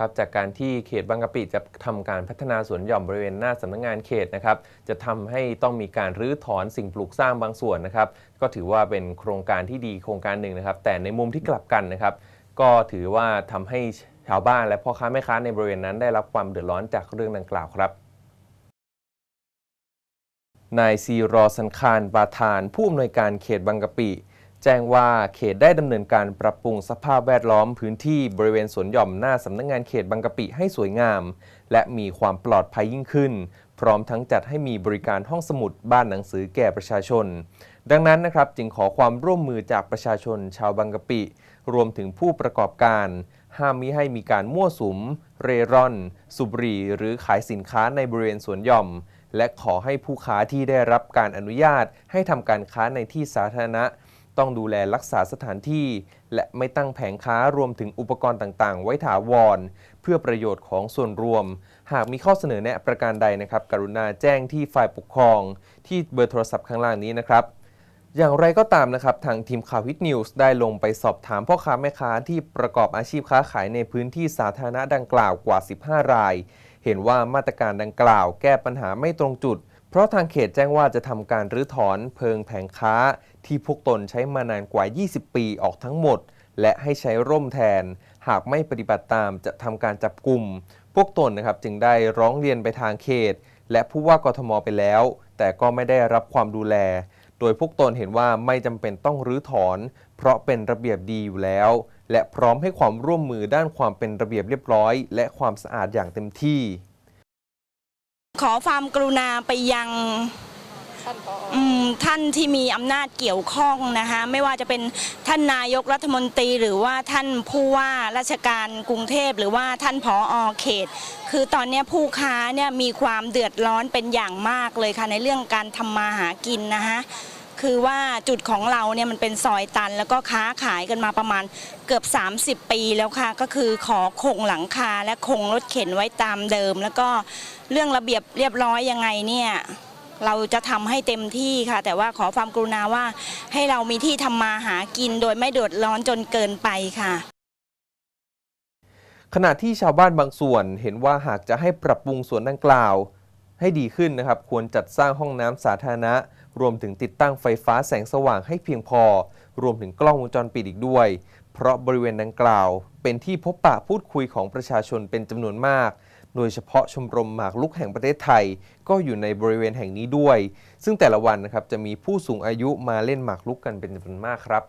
ครับจากการที่เขตบางกะปิจะทำการพัฒนาสวนหย่อมบริเวณหน้าสำนักงานเขตนะครับจะทำให้ต้องมีการรื้อถอนสิ่งปลูกสร้างบางส่วนนะครับก็ถือว่าเป็นโครงการที่ดีโครงการหนึ่งนะครับ แต่ในมุมที่กลับกันนะครับ ก็ถือว่าทำให้ชาวบ้านและพ่อค้าแม่ค้าในบริเวณนั้นได้รับความเดือดร้อนจากเรื่องดังกล่าวครับนายซีรอสันคารบาทาน ผู้อำนวยการเขตบางกะปิ แจ้งว่าเขตได้ดำเนินการปรับปรุงสภาพแวดล้อมพื้นที่บริเวณสวนหย่อมหน้าสำนักงงานเขตบางกะปิให้สวยงาม และมีความปลอดภัยยิ่งขึ้น พร้อมทั้งจัดให้มีบริการห้องสมุดบ้านหนังสือแก่ประชาชน ดังนั้นนะครับจึงขอความร่วมมือจากประชาชนชาวบางกะปิ รวมถึงผู้ประกอบการ ห้ามมิให้มีการมั่วสุม เร่ร่อน สุบหรีหรือขายสินค้าในบริเวณสวนหย่อมและขอให้ผู้ค้าที่ได้รับการอนุญาตให้ทำการค้าในที่สาธารณะ ต้องดูแลรักษาสถานที่ และไม่ตั้งแผงค้ารวมถึงอุปกรณ์ต่างๆ ไว้ถาวร เพื่อประโยชน์ของส่วนรวม หากมีข้อเสนอแนะประการใดนะครับ กรุณาแจ้งที่ฝ่ายปกครอง ที่เบอร์โทรศัพท์ข้างล่างนี้นะครับอย่างไรก็ตามนะครับ ทางทีมข่าววิทนิวส์ได้ลงไปสอบถามพ่อค้าแม่ค้าที่ประกอบอาชีพค้าขายในพื้นที่สาธารณะดังกล่าวกว่า 15 ราย เห็นว่ามาตรการดังกล่าวแก้ปัญหาไม่ตรงจุด เพราะทางเขตแจ้งว่าจะทำการรื้อถอนเพิงแผงค้า ที่พวกตนใช้มานานกว่า 20 ปีออกทั้งหมด และให้ใช้ร่มแทน หากไม่ปฏิบัติตามจะทำการจับกลุ่ม พวกตนนะครับจึงได้ร้องเรียนไปทางเขต และผู้ว่ากทมไปแล้ว แต่ก็ไม่ได้รับความดูแล โดยพวกตนเห็นว่าไม่จำเป็นต้องรื้อถอน เพราะเป็นระเบียบดีอยู่แล้ว และพร้อมให้ความร่วมมือด้านความเป็นระเบียบเรียบร้อย และความสะอาดอย่างเต็มที่ ขอความกรุณาไปยังท่านที่มีอำนาจเกี่ยวข้องนะคะ ไม่ว่าจะเป็นท่านนายกรัฐมนตรี หรือว่าท่านผู้ว่าราชการกรุงเทพหรือว่าท่านผออเขต คือตอนนี้ผู้ค้าเนี่ยมีความเดือดร้อนเป็นอย่างมากเลยค่ะในเรื่องการทำมาหากินนะคะ คือว่าจุดของเราเนี่ยมันเป็นซอยตัน แล้วก็ค้าขายกันมาประมาณเกือบ 30 ปีแล้วค่ะ ก็คือขอคงหลังคาและคงรถเข็นไว้ตามเดิม แล้วก็เรื่องระเบียบเรียบร้อยยังไงเนี่ยเราจะทำให้เต็มที่ค่ะ แต่ว่าขอความกรุณาว่าให้เรามีที่ทำมาหากินโดยไม่เดือดร้อนจนเกินไปค่ะ ขณะที่ชาวบ้านบางส่วนเห็นว่าหากจะให้ปรับปรุงสวนดังกล่าว ให้ดีขึ้นนะครับ ควรจัดสร้างห้องน้ำสาธารณะ รวมถึงติดตั้งไฟฟ้าแสงสว่างให้เพียงพอ รวมถึงกล้องวงจรปิดอีกด้วย เพราะบริเวณดังกล่าว เป็นที่พบปะพูดคุยของประชาชนเป็นจำนวนมาก โดยเฉพาะชมรมหมากลุกแห่งประเทศไทย ก็อยู่ในบริเวณแห่งนี้ด้วย ซึ่งแต่ละวันนะครับจะมีผู้สูงอายุมาเล่นหมากลุกกันเป็นจำนวนมากครับ